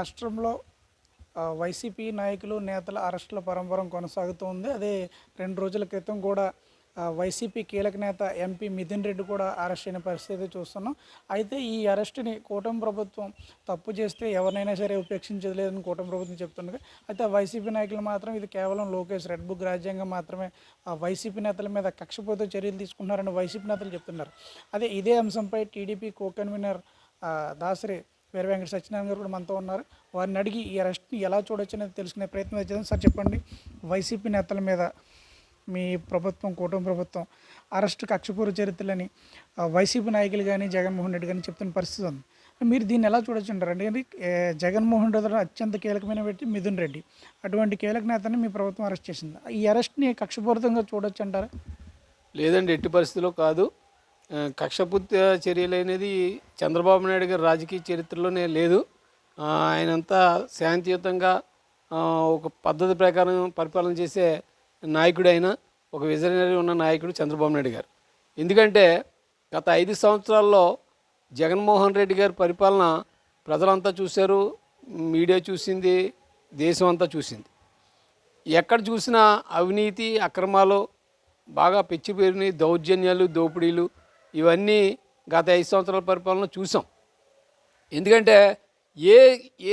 రాష్ట్రంలో వైసీపీ నాయకులు నేతల అరెస్టుల పరంపరం కొనసాగుతోంది. అదే రెండు రోజుల క్రితం కూడా వైసీపీ కీలక నేత ఎంపీ మిథున్ రెడ్డి కూడా అరెస్ట్ అయిన పరిస్థితి చూస్తున్నాం. అయితే ఈ అరెస్ట్ని కూటమి ప్రభుత్వం తప్పు చేస్తే ఎవరినైనా సరే ఉపేక్షించదు లేదని కూటమి ప్రభుత్వం చెప్తుంది అయితే వైసీపీ నాయకులు మాత్రం ఇది కేవలం లోకేష్ రెడ్ బుక్ రాజ్యాంగం మాత్రమే వైసీపీ నేతల మీద కక్షపోతే చర్యలు తీసుకుంటున్నారని వైసీపీ నేతలు చెప్తున్నారు. అదే ఇదే అంశంపై TDP co convener Dasari Veera Venkata Satyanarayana garu కూడా మనతో ఉన్నారు. వారిని అడిగి ఈ అరెస్ట్ని ఎలా చూడొచ్చు అనేది తెలుసుకునే ప్రయత్నం చేద్దాం. సార్ చెప్పండి. వైసీపీ నేతల మీద మీ ప్రభుత్వం కూటమి ప్రభుత్వం అరెస్ట్ కక్షపూర్వ చరిత్రలని వైసీపీ నాయకులు కానీ జగన్మోహన్ రెడ్డి కానీ చెప్తున్న పరిస్థితి ఉంది. మీరు దీన్ని ఎలా చూడొచ్చు అంటారు అంటే జగన్మోహన్ రెడ్డి అత్యంత కీలకమైన వ్యక్తి మిథున్ రెడ్డి. అటువంటి కీలక నేతని మీ ప్రభుత్వం అరెస్ట్ చేసింది. ఈ అరెస్ట్ని కక్షపూరితంగా చూడొచ్చు అంటారా లేదండి ఎట్టి పరిస్థితిలో కాదు. కక్షపూర్తి చర్యలు అనేది చంద్రబాబు నాయుడు గారి రాజకీయ చరిత్రలోనే లేదు. ఆయనంతా శాంతియుతంగా ఒక పద్ధతి ప్రకారం పరిపాలన చేసే నాయకుడైన ఒక విజనరీ ఉన్న నాయకుడు చంద్రబాబు నాయుడు గారు. ఎందుకంటే గత ఐదు సంవత్సరాల్లో జగన్మోహన్ రెడ్డి గారి పరిపాలన ప్రజలంతా చూశారు మీడియా చూసింది దేశం అంతా చూసింది. ఎక్కడ చూసినా అవినీతి అక్రమాలు బాగా పెచ్చిపోయినాయి దౌర్జన్యాలు దోపిడీలు ఇవన్నీ గత ఐదు సంవత్సరాల పరిపాలన చూసాం. ఎందుకంటే ఏ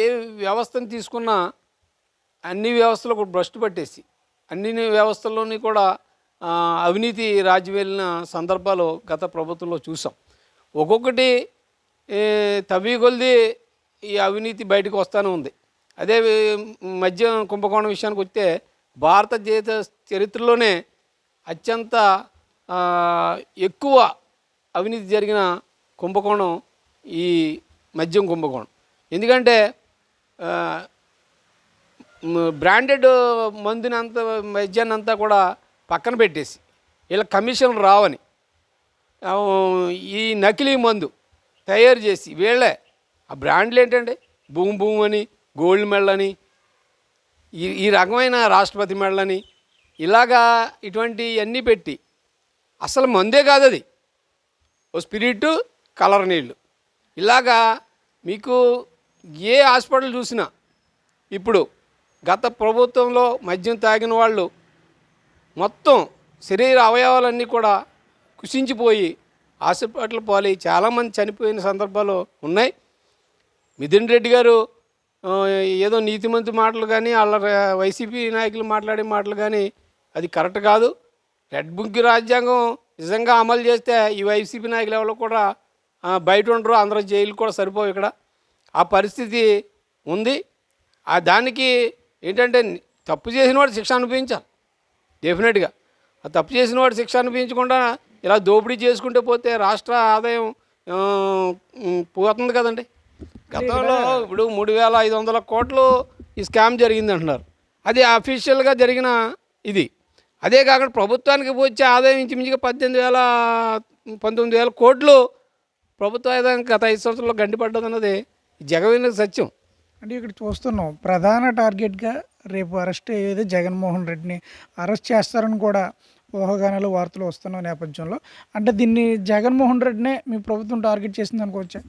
ఏ వ్యవస్థను తీసుకున్నా అన్ని వ్యవస్థలు కూడా భ్రష్టు పట్టేసి అన్ని వ్యవస్థల్లోని కూడా అవినీతి రాజ్యం వెళ్ళిన సందర్భాలు గత ప్రభుత్వంలో చూసాం. ఒక్కొక్కటి తవ్వి కొలిది ఈ అవినీతి బయటకు వస్తూనే ఉంది. అదే మధ్య మద్యం కుంభకోణం విషయానికి వస్తే భారతదేశ చరిత్రలోనే అత్యంత ఎక్కువ అవినీతి జరిగిన కుంభకోణం ఈ మద్యం కుంభకోణం. ఎందుకంటే బ్రాండెడ్ మందునంత మద్యాన్ని అంతా కూడా పక్కన పెట్టేసి వీళ్ళ కమిషన్ రావని ఈ నకిలీ మందు తయారు చేసి వీళ్ళే ఆ బ్రాండ్లు ఏంటండి? భూమి భూమి అని గోల్డ్ మెడల్ అని ఈ ఈ రకమైన రాష్ట్రపతి మెడలని ఇలాగా ఇటువంటి అన్నీ పెట్టి అసలు మందే కాదు అది ఓ స్పిరిట్ కలర్ నీళ్ళు ఇలాగా మీకు ఏ హాస్పిటల్ చూసినా ఇప్పుడు గత ప్రభుత్వంలో మద్యం తాగిన వాళ్ళు మొత్తం శరీర అవయవాలన్నీ కూడా కుషించిపోయి హాస్పిటల్ పోలి చాలామంది చనిపోయిన సందర్భాలు ఉన్నాయి. మిథున్ రెడ్డి గారు ఏదో ఏదో నీతిమంతి మాటలు కానీ వాళ్ళ వైసీపీ నాయకులు మాట్లాడే మాటలు కానీ అది కరెక్ట్ కాదు. రెడ్ బుక్ రాజ్యాంగం నిజంగా అమలు చేస్తే ఈ వైసీపీ నాయకులు ఎవరు కూడా బయట ఉండరు అందరూ జైలు కూడా సరిపోవు ఇక్కడ. ఆ పరిస్థితి ఉంది. ఆ దానికి ఏంటంటే తప్పు చేసిన వాడు శిక్ష అనుభవించాలి. డెఫినెట్గా. ఆ తప్పు చేసిన వాడు శిక్ష అనిపించకుండా ఇలా దోపిడీ చేసుకుంటే పోతే రాష్ట్ర ఆదాయం పోతుంది కదండి. గతంలో ఇప్పుడు మూడు వేల ఐదు వందల కోట్లు ఈ స్కామ్ జరిగింది అంటున్నారు. అది అఫీషియల్గా జరిగిన ఇది. అదే కాకుండా ప్రభుత్వానికి వచ్చే ఆదాయం ఇంచుమించుగా పద్దెనిమిది వేల పంతొమ్మిది వేల కోట్లు ప్రభుత్వ ఆదాయం గత ఐదు సంవత్సరాల్లో గండిపడ్డది అన్నది జగవిన సత్యం. అంటే ఇక్కడ చూస్తున్నాం ప్రధాన టార్గెట్గా రేపు అరెస్ట్ అయ్యేది జగన్మోహన్ రెడ్డిని. అరెస్ట్ చేస్తారని కూడా ఊహాగానాలు వార్తలు వస్తున్న నేపథ్యంలో. అంటే దీన్ని జగన్మోహన్ రెడ్డినే మీ ప్రభుత్వం టార్గెట్ చేసింది అనుకోవచ్చా?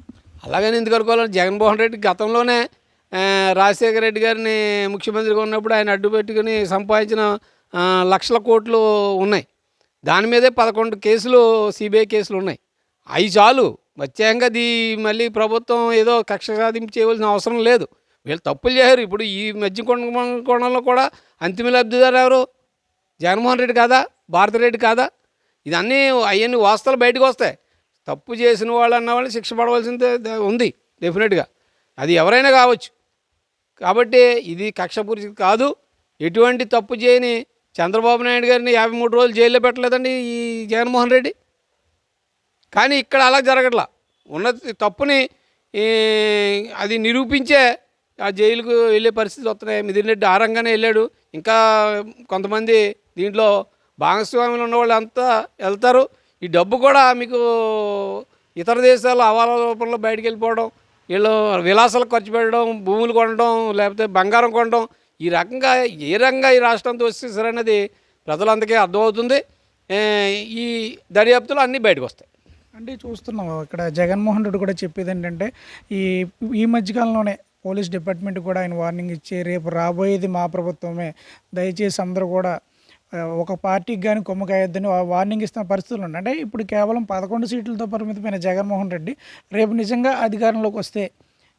అలాగని ఎందుకు అనుకోవాలి జగన్మోహన్ రెడ్డి గతంలోనే రాజశేఖర రెడ్డి గారిని ముఖ్యమంత్రిగా ఉన్నప్పుడు ఆయన అడ్డు పెట్టుకుని సంపాదించిన లక్షల కోట్లు ఉన్నాయి. దాని మీదే పదకొండు కేసులు సిబిఐ కేసులు ఉన్నాయి. అవి చాలు. ప్రత్యేకంగా దీ మళ్ళీ ప్రభుత్వం ఏదో కక్ష సాధింపు చేయవలసిన అవసరం లేదు. వీళ్ళు తప్పులు చేశారు. ఇప్పుడు ఈ మధ్య కోణంలో కూడా అంతిమ లబ్ధిదారు ఎవరు? జగన్మోహన్ రెడ్డి కాదా? భారతిరెడ్డి కాదా? ఇదన్నీ అవన్నీ వాస్తవాలు బయటకు వస్తాయి. తప్పు చేసిన వాళ్ళు అన్న వాళ్ళు శిక్ష పడవలసిందే ఉంది డెఫినెట్గా. అది ఎవరైనా కావచ్చు. కాబట్టి ఇది కక్షపూరిత కాదు. ఎటువంటి తప్పు చేయని చంద్రబాబు నాయుడు గారిని యాభై మూడు రోజులు జైల్లో పెట్టలేదండి ఈ జగన్మోహన్ రెడ్డి. కానీ ఇక్కడ అలా జరగట్లా. ఉన్న తప్పుని అది నిరూపించే ఆ జైలుకు వెళ్ళే పరిస్థితి వస్తున్నాయి. మిథున్ రెడ్డి ఆరంగానే వెళ్ళాడు. ఇంకా కొంతమంది దీంట్లో భాగస్వాములు ఉన్న వాళ్ళు అంతా వెళ్తారు. ఈ డబ్బు కూడా మీకు ఇతర దేశాల అవాల రూపంలో బయటికి వెళ్ళిపోవడం వీళ్ళు విలాసాలకు ఖర్చు పెట్టడం భూములు కొనడం లేకపోతే బంగారం కొనడం ఈ రకంగా ఏ రకంగా ఈ రాష్ట్రంతో వచ్చేసారన్నది ప్రజలందరికీ అర్థమవుతుంది. ఈ దర్యాప్తులు అన్నీ బయటకు వస్తాయి. అంటే చూస్తున్నాం ఇక్కడ జగన్మోహన్ రెడ్డి కూడా చెప్పేది ఏంటంటే ఈ ఈ మధ్యకాలంలోనే పోలీస్ డిపార్ట్మెంట్ కూడా ఆయన వార్నింగ్ ఇచ్చి రేపు రాబోయేది మా ప్రభుత్వమే. దయచేసి అందరూ కూడా ఒక పార్టీకి కానీ కొమ్మకాయొద్దని వార్నింగ్ ఇస్తున్న పరిస్థితులు ఉన్నాయి. అంటే ఇప్పుడు కేవలం పదకొండు సీట్లతో పరిమితమైన జగన్మోహన్ రెడ్డి రేపు నిజంగా అధికారంలోకి వస్తే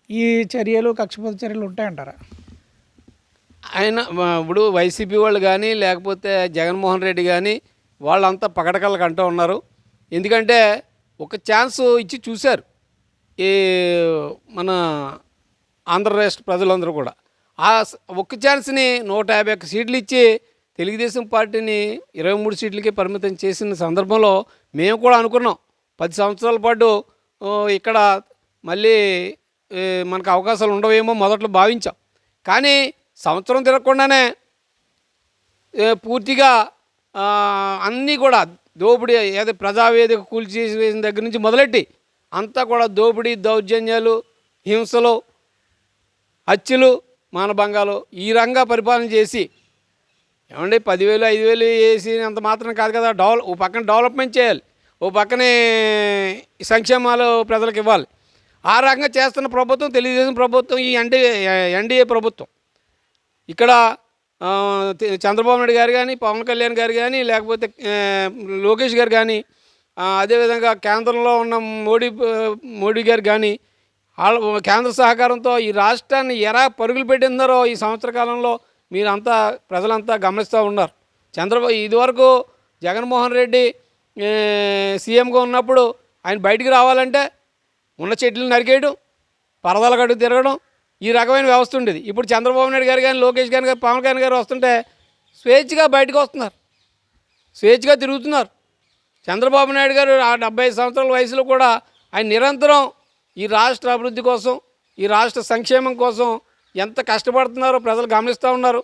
ఈ చర్యలు కక్షపూత చర్యలు ఉంటాయంటారా? ఆయన ఇప్పుడు వైసీపీ వాళ్ళు కానీ లేకపోతే జగన్మోహన్ రెడ్డి కానీ వాళ్ళంతా పకడకళ్ళకి అంటూ ఉన్నారు. ఎందుకంటే ఒక ఛాన్స్ ఇచ్చి చూశారు. ఈ మన ఆంధ్ర రాష్ట్ర ప్రజలందరూ కూడా. ఆ ఒక్క ఛాన్స్ని నూట యాభై ఒక్క సీట్లు ఇచ్చి తెలుగుదేశం పార్టీని ఇరవై మూడు సీట్లకి పరిమితం చేసిన సందర్భంలో మేము కూడా అనుకున్నాం. పది సంవత్సరాల పాటు ఇక్కడ మళ్ళీ మనకు అవకాశాలు ఉండవేమో మొదట్లో భావించాం. కానీ సంవత్సరం తిరగకుండానే పూర్తిగా అన్నీ కూడా దోపిడీ ఏదో ప్రజావేదిక కూల్చేసి వేసిన దగ్గర నుంచి మొదలెట్టి అంతా కూడా దోపిడీ దౌర్జన్యాలు హింసలు హత్యలు మానభంగాలు ఈ రంగా పరిపాలన చేసి ఏమండి పదివేలు ఐదు వేలు వేసి అంత మాత్రం కాదు కదా డెవలప్ ఓ పక్కన డెవలప్మెంట్ చేయాలి ఓ పక్కనే సంక్షేమాలు ప్రజలకు ఇవ్వాలి. ఆ రకంగా చేస్తున్న ప్రభుత్వం తెలుగుదేశం ప్రభుత్వం ఈ ఎన్డీఏ ఎన్డీఏ ప్రభుత్వం. ఇక్కడ చంద్రబాబు నాయుడు గారు కానీ పవన్ కళ్యాణ్ గారు కానీ లేకపోతే లోకేష్ గారు కానీ అదేవిధంగా కేంద్రంలో ఉన్న మోడీ మోడీ గారు కానీ వాళ్ళ కేంద్ర సహకారంతో ఈ రాష్ట్రాన్ని ఎలా పరుగులు పెట్టిందరో ఈ సంవత్సర కాలంలో మీరంతా ప్రజలంతా గమనిస్తూ ఉన్నారు. చంద్రబాబు ఇదివరకు జగన్మోహన్ రెడ్డి సీఎంగా ఉన్నప్పుడు ఆయన బయటికి రావాలంటే ఉన్న చెట్లు నరికేయడం పరదాల గడుగు తిరగడం ఈ రకమైన వ్యవస్థ ఉండేది. ఇప్పుడు చంద్రబాబు నాయుడు గారు కానీ లోకేష్ గారు కానీ పవన్ కళ్యాణ్ గారు వస్తుంటే స్వేచ్ఛగా బయటకు వస్తున్నారు. స్వేచ్ఛగా తిరుగుతున్నారు. చంద్రబాబు నాయుడు గారు ఆ డెబ్బై సంవత్సరాల వయసులో కూడా ఆయన నిరంతరం ఈ రాష్ట్ర అభివృద్ధి కోసం ఈ రాష్ట్ర సంక్షేమం కోసం ఎంత కష్టపడుతున్నారో ప్రజలు గమనిస్తూ ఉన్నారు.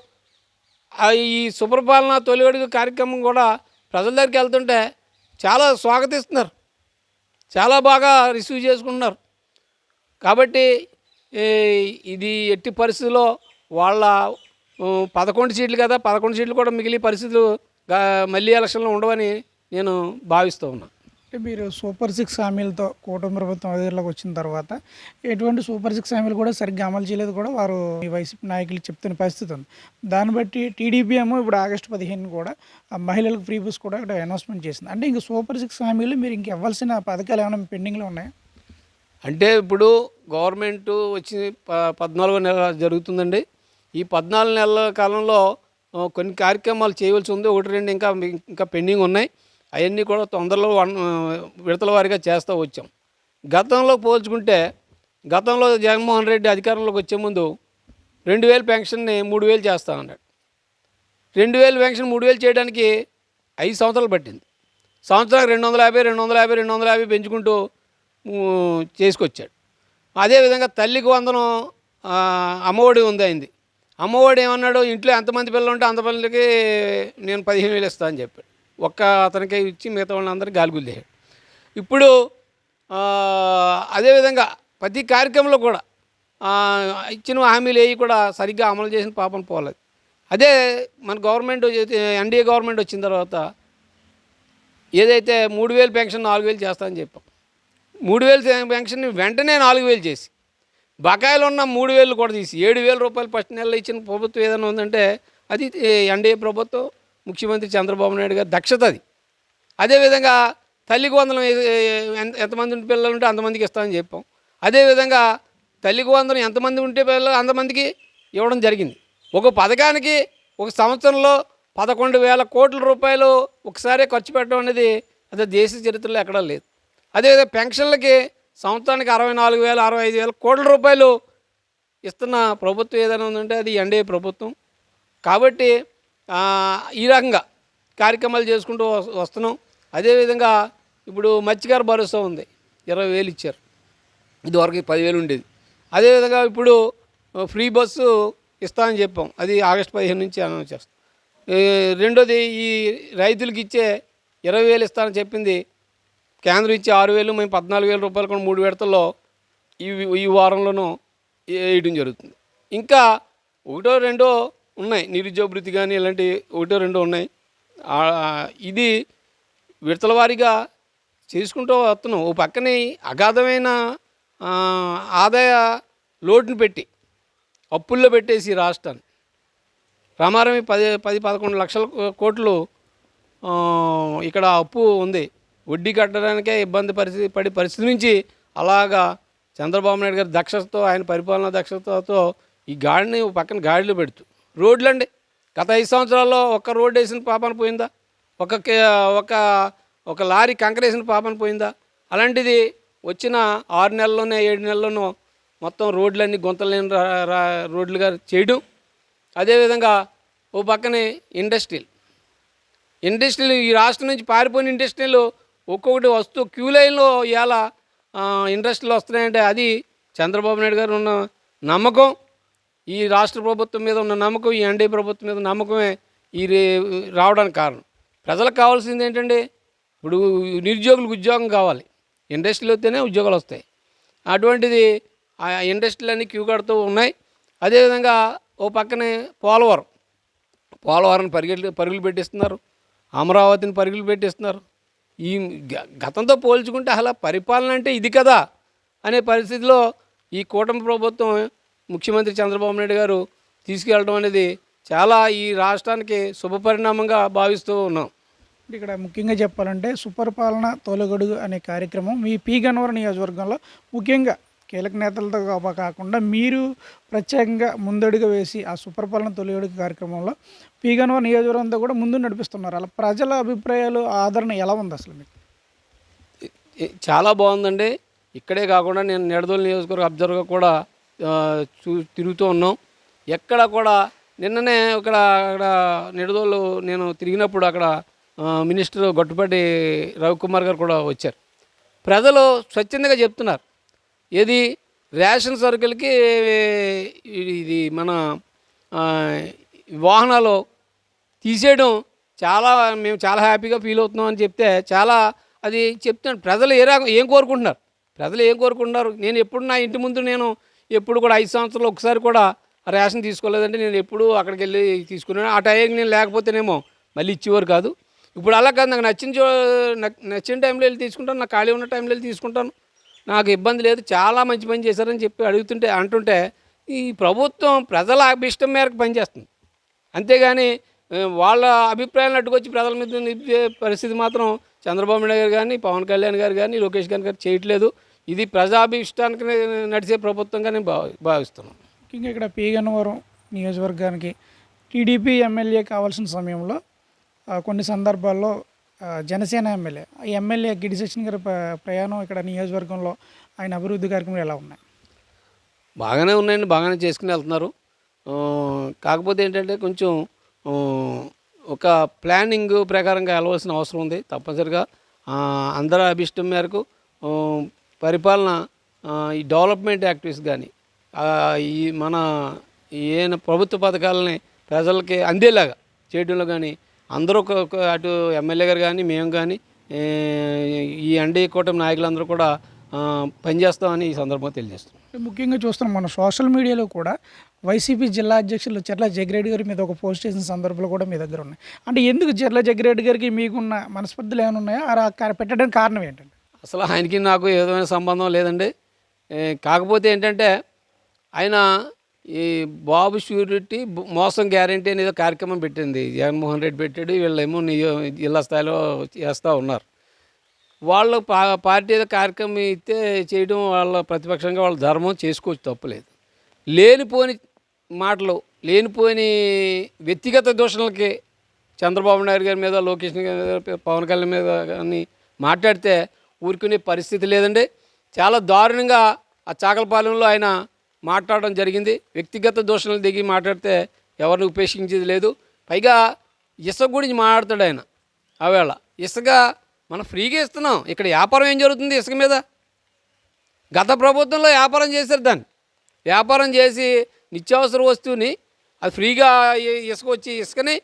ఆ ఈ సుపరిపాలన తొలి అడుగు కార్యక్రమం కూడా ప్రజల దగ్గరికి వెళ్తుంటే చాలా స్వాగతిస్తున్నారు. చాలా బాగా రిసీవ్ చేసుకుంటున్నారు. కాబట్టి ఇది ఎట్టి పరిస్థితుల్లో వాళ్ళ పదకొండు సీట్లు కదా పదకొండు సీట్లు కూడా మిగిలి పరిస్థితులు మళ్ళీ ఎలక్షన్లో ఉండవని నేను భావిస్తూ ఉన్నాను అంటే మీరు సూపర్ సిక్స్ హామీలతో కూటమి ప్రభుత్వం అధికారులకు వచ్చిన తర్వాత ఎటువంటి సూపర్ సిక్స్ హామీలు కూడా సరిగ్గా అమలు చేయలేదు కూడా వారు ఈ వైసీపీ నాయకులు చెప్తున్న పరిస్థితి ఉంది. దాన్ని బట్టి టీడీపీ ఏమో ఇప్పుడు ఆగస్టు పదిహేను కూడా ఆ మహిళలకు ఫ్రీ బస్ కూడా ఇక్కడ అనౌన్స్మెంట్ చేసింది. అంటే ఇంక సూపర్ సిక్స్ హామీలు మీరు ఇంక ఇవ్వాల్సిన పథకాలు ఏమైనా పెండింగ్లో ఉన్నాయా? అంటే ఇప్పుడు గవర్నమెంట్ వచ్చి ప పద్నాలుగో నెల జరుగుతుందండి. ఈ పద్నాలుగు నెలల కాలంలో కొన్ని కార్యక్రమాలు చేయవలసి ఉంది. ఒకటి రెండు ఇంకా ఇంకా పెండింగ్ ఉన్నాయి. అవన్నీ కూడా తొందరలో వన్ విడతల వారిగా చేస్తూ వచ్చాం. గతంలో పోల్చుకుంటే గతంలో జగన్మోహన్ రెడ్డి అధికారంలోకి వచ్చే ముందు రెండు వేలు పెన్షన్ని మూడు వేలు చేస్తా అన్నాడు. రెండు వేలు పెన్షన్ మూడు వేలు చేయడానికి ఐదు సంవత్సరాలు పట్టింది. సంవత్సరానికి రెండు వందల యాభై రెండు వందల యాభై రెండు వందల యాభై పెంచుకుంటూ చేసుకొచ్చాడు. అదేవిధంగా తల్లికి వందనం అమ్మఒడి ఉంది అయింది అమ్మఒడి ఏమన్నాడు ఇంట్లో ఎంతమంది పిల్లలు ఉంటే అంతమందికి నేను పదిహేను వేలు ఇస్తాను అని చెప్పాడు. ఒక్క అతనికే ఇచ్చి మిగతా వాళ్ళందరికీ గాలిగులు చేశాడు. ఇప్పుడు అదేవిధంగా ప్రతి కార్యక్రమంలో కూడా ఇచ్చిన హామీలు ఏవి కూడా సరిగ్గా అమలు చేసిన పాపం పోలేదు. అదే మన గవర్నమెంట్ ఎన్డీఏ గవర్నమెంట్ వచ్చిన తర్వాత ఏదైతే మూడు వేలు పెన్షన్ నాలుగు వేలు చేస్తామని చెప్పాం. మూడు వేలు పెన్షన్ వెంటనే నాలుగు వేలు చేసి బకాయిలు ఉన్న మూడు వేలు కూడా తీసి ఏడు వేల రూపాయలు ఫస్ట్ నెలలో ఇచ్చిన ప్రభుత్వం ఏదైనా ఉందంటే అది ఎన్డీఏ ప్రభుత్వం ముఖ్యమంత్రి చంద్రబాబు నాయుడు గారు దక్షత అది. అదేవిధంగా తల్లికి వందనం ఎంత- ఎంతమంది ఉంటే పిల్లలు ఉంటే అంతమందికి ఇస్తామని చెప్పాం. అదేవిధంగా తల్లికి వందనం ఎంతమంది ఉంటే పిల్లలు అంతమందికి ఇవ్వడం జరిగింది. ఒక పథకానికి ఒక సంవత్సరంలో పదకొండు వేల కోట్ల రూపాయలు ఒకసారి ఖర్చు పెట్టడం అనేది అది దేశ చరిత్రలో ఎక్కడా లేదు. అదేవిధంగా పెన్షన్లకి సంవత్సరానికి అరవై నాలుగు వేల అరవై ఐదు వేల కోట్ల రూపాయలు ఇస్తున్న ప్రభుత్వం ఏదైనా ఉందంటే అది ఎన్డీఏ ప్రభుత్వం. కాబట్టి ఈ రకంగా కార్యక్రమాలు చేసుకుంటూ వస్తున్నాం. అదేవిధంగా ఇప్పుడు మత్స్యకార భరోసా ఉంది. ఇరవై వేలు ఇచ్చారు. ఇదివరకు పదివేలు ఉండేది. అదేవిధంగా ఇప్పుడు ఫ్రీ బస్సు ఇస్తామని చెప్పాం. అది ఆగస్ట్ పదిహేను నుంచి అనౌన్స్ చేస్తాం. రెండోది ఈ రైతులకు ఇచ్చే ఇరవై వేలు ఇస్తామని చెప్పింది కేంద్రం ఇచ్చే ఆరు వేలు మేము పద్నాలుగు వేల రూపాయలు కూడా మూడు విడతల్లో ఈ ఈ వారంలోనూ వేయడం జరుగుతుంది. ఇంకా ఒకటో రెండో ఉన్నాయి. నిరుద్యోగ వృత్తి కానీ ఇలాంటి ఒకటో రెండో ఉన్నాయి. ఇది విడతల వారీగా చేసుకుంటూ వస్తున్నాం. ఓ పక్కనే అగాధమైన ఆదాయ లోటుని పెట్టి అప్పుల్లో పెట్టేసి రాష్ట్రాన్ని. రామారామి పది పది పదకొండు లక్షల కోట్లు ఇక్కడ అప్పు ఉంది. వడ్డీ కట్టడానికే ఇబ్బంది పరిస్థితి పడి పరిస్థితి నుంచి అలాగా చంద్రబాబు నాయుడు గారి దక్షతతో ఆయన పరిపాలనా దక్షతతో ఈ గాడిని పక్కన గాడిలో పెడుతూ రోడ్లు అండి గత ఐదు సంవత్సరాల్లో ఒక్క రోడ్డు వేసిన పాపన పోయిందా? ఒక ఒక ఒక లారీ కంకరేసిన పాపన పోయిందా? అలాంటిది వచ్చిన ఆరు నెలల్లోనే ఏడు నెలల్లోనూ మొత్తం రోడ్లన్నీ గుంతలేని రా- రోడ్లుగా చేయడం. అదేవిధంగా ఓ పక్కనే ఇండస్ట్రీలు. ఇండస్ట్రీలు ఈ రాష్ట్రం నుంచి పారిపోయిన ఇండస్ట్రీలు ఒక్కొక్కటి వస్తూ క్యూ లైన్లో ఇవాళ ఇండస్ట్రీలు వస్తున్నాయంటే అది చంద్రబాబు నాయుడు గారు ఉన్న నమ్మకం ఈ రాష్ట్ర ప్రభుత్వం మీద ఉన్న నమ్మకం ఈ ఎన్డీ ప్రభుత్వం మీద నమ్మకమే ఈ రే- రావడానికి కారణం. ప్రజలకు కావాల్సింది ఏంటంటే ఇప్పుడు నిరుద్యోగులకు ఉద్యోగం కావాలి. ఇండస్ట్రీలు వస్తేనే ఉద్యోగాలు వస్తాయి. అటువంటిది ఆ ఇండస్ట్రీలన్నీ క్యూ కడుతూ ఉన్నాయి. అదేవిధంగా ఓ పక్కనే పోలవరం. పోలవరం పరిగెట్లు పరుగులు పెట్టిస్తున్నారు. అమరావతిని పరుగులు పెట్టిస్తున్నారు. ఈ గ- గతంతో పోల్చుకుంటే అసలు పరిపాలన అంటే ఇది కదా అనే పరిస్థితిలో ఈ కూటమి ప్రభుత్వం ముఖ్యమంత్రి చంద్రబాబు నాయుడు గారు తీసుకెళ్ళడం అనేది చాలా ఈ రాష్ట్రానికి శుభపరిణామంగా భావిస్తూ ఉన్నాం. ఇక్కడ ముఖ్యంగా చెప్పాలంటే సుపరిపాలన తొలగడుగు అనే కార్యక్రమం మీ పీ గన్నవరం నియోజకవర్గంలో ముఖ్యంగా కీలక నేతలతో కాకుండా మీరు ప్రత్యేకంగా ముందడుగు వేసి ఆ సుపరిపాలన తొలగడుగు కార్యక్రమంలో పీ గన్నవరం నియోజకవర్గంతో కూడా ముందు నడిపిస్తున్నారు. అలా ప్రజల అభిప్రాయాలు ఆదరణ ఎలా ఉంది అసలు మీకు? చాలా బాగుందండి. ఇక్కడే కాకుండా నేను నిడదోలు నియోజకవర్గ అబ్జర్వర్గా కూడా చూ తిరుగుతూ ఉన్నాం. ఎక్కడ కూడా నిన్ననే ఇక్కడ అక్కడ నిడదోలు నేను తిరిగినప్పుడు అక్కడ మినిస్టర్ గొట్టుపాటి రవికుమార్ గారు కూడా వచ్చారు. ప్రజలు స్వచ్ఛందంగా చెప్తున్నారు. ఏది? రేషన్ సరుకులకి ఇది- మన వాహనాలు తీసేయడం చాలా మేము చాలా హ్యాపీగా ఫీల్ అవుతున్నాం అని చెప్తే చాలా అది చెప్తున్నాను. ప్రజలు ఏ రకం ఏం కోరుకుంటున్నారు? ప్రజలు ఏం కోరుకుంటున్నారు? నేను ఎప్పుడు నా ఇంటి ముందు నేను ఎప్పుడు కూడా ఐదు సంవత్సరాలు ఒకసారి కూడా రేషన్ తీసుకోలేదంటే నేను ఎప్పుడు అక్కడికి వెళ్ళి తీసుకున్నాను ఆ టైంకి నేను లేకపోతేనేమో మళ్ళీ ఇచ్చేవారు కాదు. ఇప్పుడు అలా కాదు నాకు నచ్చిన చో నచ్చిన టైంలో వెళ్ళి తీసుకుంటాను నాకు ఖాళీ ఉన్న టైంలో వెళ్ళి తీసుకుంటాను. నాకు ఇబ్బంది లేదు చాలా మంచి పని చేశారని చెప్పి అడుగుతుంటే అంటుంటే ఈ ప్రభుత్వం ప్రజల అభిష్టం మేరకు పనిచేస్తుంది. అంతేగాని వాళ్ళ అభిప్రాయాలను అడ్డుకొచ్చి ప్రజల మీద పరిస్థితి మాత్రం చంద్రబాబు నాయుడు గారు కానీ పవన్ కళ్యాణ్ గారు కానీ లోకేష్ గారి గారు చేయట్లేదు. ఇది ప్రజాభిష్టానికి నడిచే ప్రభుత్వంగా నేను భావి భావిస్తున్నాను. ఇంకా ఇక్కడ పీగనవరం నియోజకవర్గానికి టీడీపీ ఎమ్మెల్యే కావాల్సిన సమయంలో కొన్ని సందర్భాల్లో జనసేన ఎమ్మెల్యే. ఎమ్మెల్యే గిడి గారి ప్ర- ప్రయాణం ఇక్కడ నియోజకవర్గంలో ఆయన అభివృద్ధి కార్యక్రమాలు ఎలా ఉన్నాయి? బాగానే ఉన్నాయండి బాగానే చేసుకుని వెళ్తున్నారు. కాకపోతే ఏంటంటే కొంచెం ఒక ప్లానింగ్ ప్రకారంగా వెళ్ళవలసిన అవసరం ఉంది. తప్పనిసరిగా అందరి అభిష్టం మేరకు పరిపాలన ఈ డెవలప్మెంట్ యాక్టివిటీస్ కానీ ఈ మన ఏ ప్రభుత్వ పథకాలని ప్రజలకి అందేలాగా చేయడంలో కానీ అందరూ అటు ఎమ్మెల్యే గారు కానీ మేము కానీ ఈ ఎన్డీ కూటమి నాయకులందరూ కూడా పనిచేస్తామని ఈ సందర్భంగా తెలియజేస్తున్నాం. ముఖ్యంగా చూస్తున్నాం మన సోషల్ మీడియాలో కూడా వైసీపీ జిల్లా అధ్యక్షులు చెర్ల జగ్గిరెడ్డి గారి మీద ఒక పోస్ట్ చేసిన సందర్భాలు కూడా మీ దగ్గర ఉన్నాయి. అంటే ఎందుకు చెర్ల జగ్గిరెడ్డి గారికి మీకున్న మనస్పర్ధలు ఏమైనా ఉన్నాయా? ఆ కా- పెట్టడానికి కారణం ఏంటంటే అసలు ఆయనకి నాకు ఏ విధమైన సంబంధం లేదండి. కాకపోతే ఏంటంటే ఆయన ఈ బాబు షూరిటీ మోసం గ్యారంటీ అనేది కార్యక్రమం పెట్టింది. జగన్మోహన్ రెడ్డి పెట్టాడు వీళ్ళేమో నియో జిల్లా స్థాయిలో చేస్తూ ఉన్నారు. వాళ్ళు పా పార్టీ ఏదో కార్యక్రమం ఇస్తే చేయడం వాళ్ళ ప్రతిపక్షంగా వాళ్ళ ధర్మం చేసుకోవచ్చు తప్పలేదు. లేనిపోని మాటలు లేనిపోని వ్యక్తిగత దూషణలకి చంద్రబాబు నాయుడు గారి మీద లోకేష్ గారి మీద పవన్ కళ్యాణ్ మీద కానీ మాట్లాడితే ఊరుకునే పరిస్థితి లేదండి. చాలా దారుణంగా ఆ చాకలపాలెంలో ఆయన మాట్లాడడం జరిగింది. వ్యక్తిగత దూషణలు దిగి మాట్లాడితే ఎవరిని ఉపేక్షించేది లేదు. పైగా ఇసుక గురించి మాట్లాడతాడు ఆయన. ఆవేళ ఇసుక మనం ఫ్రీగా ఇస్తున్నాం. ఇక్కడ వ్యాపారం ఏం జరుగుతుంది ఇసుక మీద? గత ప్రభుత్వంలో వ్యాపారం చేశారు దాన్ని. వ్యాపారం చేసి నిత్యావసర వస్తువుని అది ఫ్రీగా ఇసుక వచ్చి ఇసుకని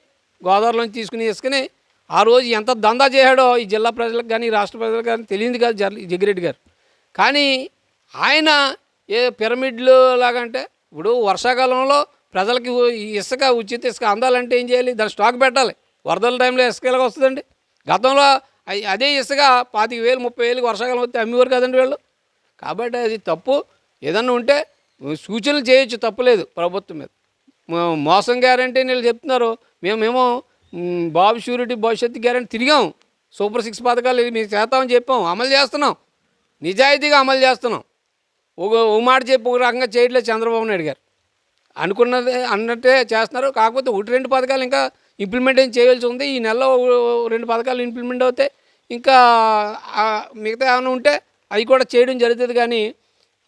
గోదావరిలోంచి తీసుకుని ఇసుకని ఆ రోజు ఎంత దందా చేశాడో ఈ జిల్లా ప్రజలకు కానీ ఈ రాష్ట్ర ప్రజలకు కానీ తెలియదు కాదు జర్- జగ్గిరెడ్డి గారు. కానీ ఆయన ఏ పిరమిడ్లు లాగంటే ఇప్పుడు వర్షాకాలంలో ప్రజలకి ఇసుక ఉచిత ఇసుక అందాలంటే ఏం చేయాలి? దాని స్టాక్ పెట్టాలి. వరదల టైంలో ఇసుక ఎలాగ వస్తుందండి? గతంలో అదే ఇసుక పాతిక వేలు ముప్పై వేలు వర్షాకాలం వస్తే అమ్మేవారు కదండి వీళ్ళు? కాబట్టి అది తప్పు. ఏదన్నా ఉంటే సూచనలు చేయొచ్చు తప్పలేదు ప్రభుత్వం మీద. మోసం గ్యారంటీ వీళ్ళు చెప్తున్నారు. మేమేమో బాబు షూరిటీ భవిష్యత్తు గ్యారంటీ తిరిగాం. సూపర్ సిక్స్ పథకాలు మీకు మేము చేస్తామని చెప్పాం. అమలు చేస్తున్నాం. నిజాయితీగా అమలు చేస్తున్నాం. ఓ మాట చెప్పి ఒక రకంగా చేయట్లేదు చంద్రబాబు నాయుడు గారు. అనుకున్నది అన్నట్టే చేస్తున్నారు. కాకపోతే ఒకటి రెండు పథకాలు ఇంకా ఇంప్లిమెంటేషన్ చేయవలసి ఉంది. ఈ నెలలో రెండు పథకాలు ఇంప్లిమెంట్ అవుతాయి ఇంకా మిగతా ఏమైనా ఉంటే అవి కూడా చేయడం జరుగుతుంది. కానీ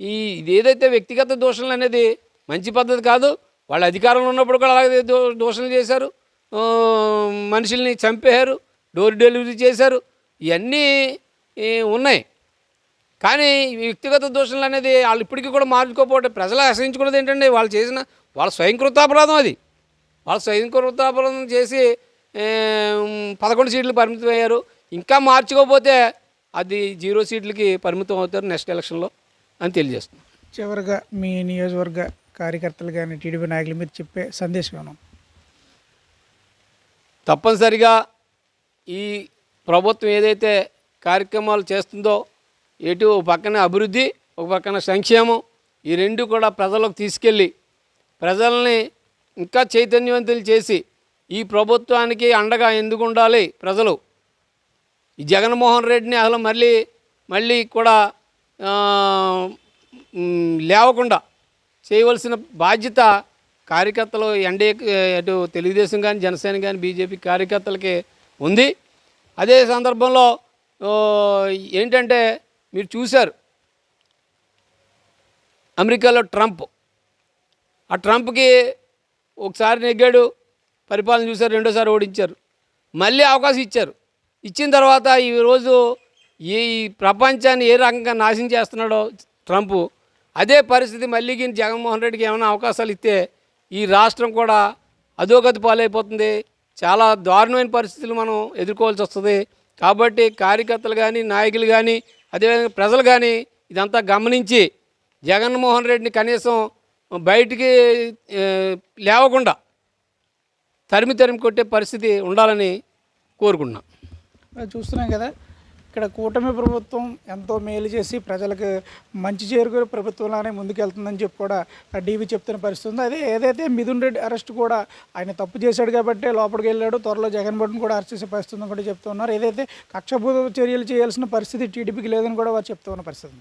ఈ ఇదేదైతే ఏదైతే వ్యక్తిగత దూషణలు అనేది మంచి పద్ధతి కాదు. వాళ్ళు అధికారంలో ఉన్నప్పుడు కూడా అలాగే దో దూషణలు చేశారు. మనుషుల్ని చంపేశారు. డోర్ డెలివరీ చేశారు. ఇవన్నీ ఉన్నాయి. కానీ వ్యక్తిగత దోషణలు అనేది వాళ్ళు ఇప్పటికీ కూడా మార్చుకోకపోతే ప్రజలు ఆశ్రయించుకున్నది ఏంటంటే వాళ్ళు చేసిన వాళ్ళ స్వయంకృతాపరాధం అది. వాళ్ళు స్వయంకృతాపరాధం చేసి పదకొండు సీట్లు పరిమితం అయ్యారు. ఇంకా మార్చుకోకపోతే అది జీరో సీట్లకి పరిమితం అవుతారు నెక్స్ట్ ఎలక్షన్లో అని తెలియజేస్తున్నాం. చివరిగా మీ నియోజకవర్గ కార్యకర్తలు కానీ టీడీపీ నాయకులు మీరు చెప్పే సందేశం ఏమన్నా తప్పనిసరిగా ఈ ప్రభుత్వం ఏదైతే కార్యక్రమాలు చేస్తుందో ఎటు ఒక పక్కన అభివృద్ధి ఒక పక్కన సంక్షేమం ఈ రెండు కూడా ప్రజలకు తీసుకెళ్ళి ప్రజల్ని ఇంకా చైతన్యవంతులు చేసి ఈ ప్రభుత్వానికి అండగా ఎందుకు ఉండాలి ప్రజలు? ఈ జగన్మోహన్ రెడ్డిని అసలు మళ్ళీ మళ్ళీ కూడా లేవకుండా చేయవలసిన బాధ్యత కార్యకర్తలు ఎన్డీఏ అటు తెలుగుదేశం కానీ జనసేన కానీ బీజేపీ కార్యకర్తలకి ఉంది. అదే సందర్భంలో ఏంటంటే మీరు చూశారు. అమెరికాలో ట్రంప్. ఆ ట్రంప్కి ఒకసారి నెగ్గాడు పరిపాలన చూశారు రెండోసారి ఓడించారు. మళ్ళీ అవకాశం ఇచ్చారు. ఇచ్చిన తర్వాత ఈరోజు ఈ ప్రపంచాన్ని ఏ రకంగా నాశనం చేస్తున్నాడో ట్రంప్ అదే పరిస్థితి మళ్ళీ గిని జగన్మోహన్ రెడ్డికి ఏమైనా అవకాశాలు ఇస్తే ఈ రాష్ట్రం కూడా అధోగతి పాలైపోతుంది. చాలా దారుణమైన పరిస్థితులు మనం ఎదుర్కోవాల్సి వస్తుంది. కాబట్టి కార్యకర్తలు కానీ నాయకులు కానీ అదేవిధంగా ప్రజలు కానీ ఇదంతా గమనించి జగన్మోహన్ రెడ్డిని కనీసం బయటికి లేవకుండా తరిమి తరిమి కొట్టే పరిస్థితి ఉండాలని కోరుకుంటున్నాం. చూస్తున్నాం కదా. ఇక్కడ కూటమి ప్రభుత్వం ఎంతో మేలు చేసి ప్రజలకు మంచి చేరుకునే ప్రభుత్వంలానే ముందుకెళ్తుందని చెప్పి కూడా డీవీ చెప్తున్న పరిస్థితి ఉంది. అదే ఏదైతే మిథున్ రెడ్డి అరెస్ట్ కూడా ఆయన తప్పు చేశాడు కాబట్టి లోపలికి వెళ్ళాడు త్వరలో జగన్ బొట్టును కూడా అరెస్ట్ చేసే పరిస్థితి ఉందని కూడా చెప్తున్నారు. ఏదైతే కక్షభూత చర్యలు చేయాల్సిన పరిస్థితి టీడీపీకి లేదని కూడా వారు చెప్తూ ఉన్న పరిస్థితి